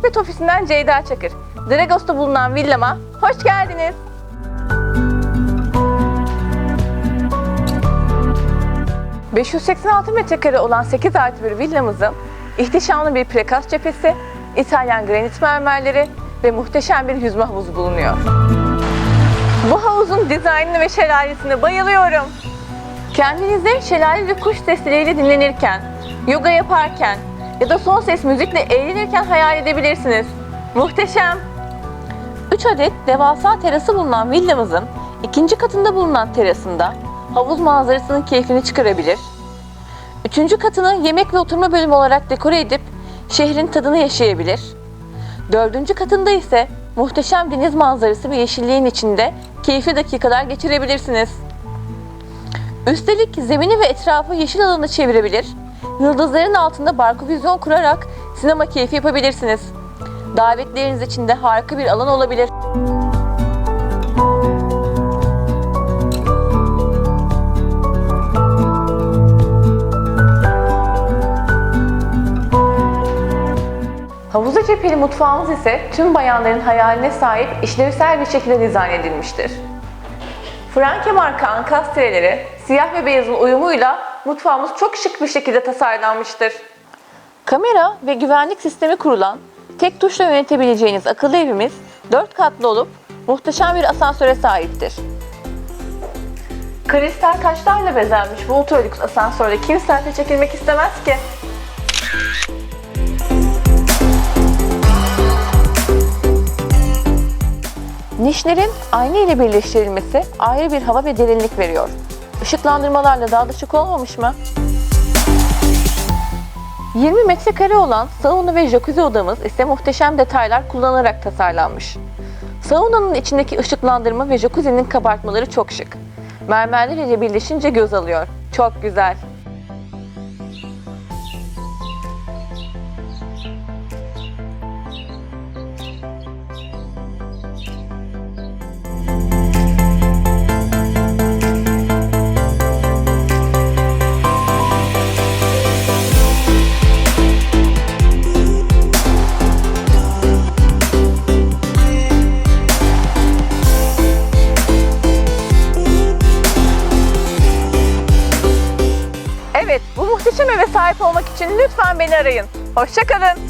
Expat ofisinden Ceyda Çakır. Dragos'ta bulunan villama hoş geldiniz. ...586 metrekare olan 8 artı bir villamızın... ...ihtişamlı bir prekaz cephesi... ...İtalyan granit mermerleri... ...ve muhteşem bir yüzme havuzu bulunuyor. Bu havuzun dizaynına ve şelalesine bayılıyorum. Kendinizi şelale ve kuş sesleriyle dinlenirken, yoga yaparken ya da son ses müzikle eğlenirken hayal edebilirsiniz. Muhteşem! 3 adet devasa terası bulunan villamızın ikinci katında bulunan terasında havuz manzarasının keyfini çıkarabilir. Üçüncü katını yemek ve oturma bölümü olarak dekore edip şehrin tadını yaşayabilir. Dördüncü katında ise muhteşem deniz manzarası ve yeşilliğin içinde keyifli dakikalar geçirebilirsiniz. Üstelik zemini ve etrafı yeşil alana çevirebilir, yıldızların altında barko vizyon kurarak sinema keyfi yapabilirsiniz. Davetleriniz için de harika bir alan olabilir. Havuza cepheli mutfağımız ise tüm bayanların hayaline sahip işlevsel bir şekilde dizayn edilmiştir. Franke marka ankastreleri siyah ve beyazın uyumuyla mutfağımız çok şık bir şekilde tasarlanmıştır. Kamera ve güvenlik sistemi kurulan, tek tuşla yönetebileceğiniz akıllı evimiz 4 katlı olup muhteşem bir asansöre sahiptir. Kristal taşlarla bezenmiş bu ultra lüks asansörde kim selfie çekilmek istemez ki? Nişlerin ayna ile birleştirilmesi ayrı bir hava ve derinlik veriyor. Işıklandırmalarla daha da şık olmamış mı? 20 metrekare olan sauna ve jacuzzi odamız ise muhteşem detaylar kullanılarak tasarlanmış. Saunanın içindeki ışıklandırma ve jacuzzi'nin kabartmaları çok şık. Mermerler ile birleşince göz alıyor. Çok güzel. Muhteşem eve sahip olmak için lütfen beni arayın. Hoşçakalın.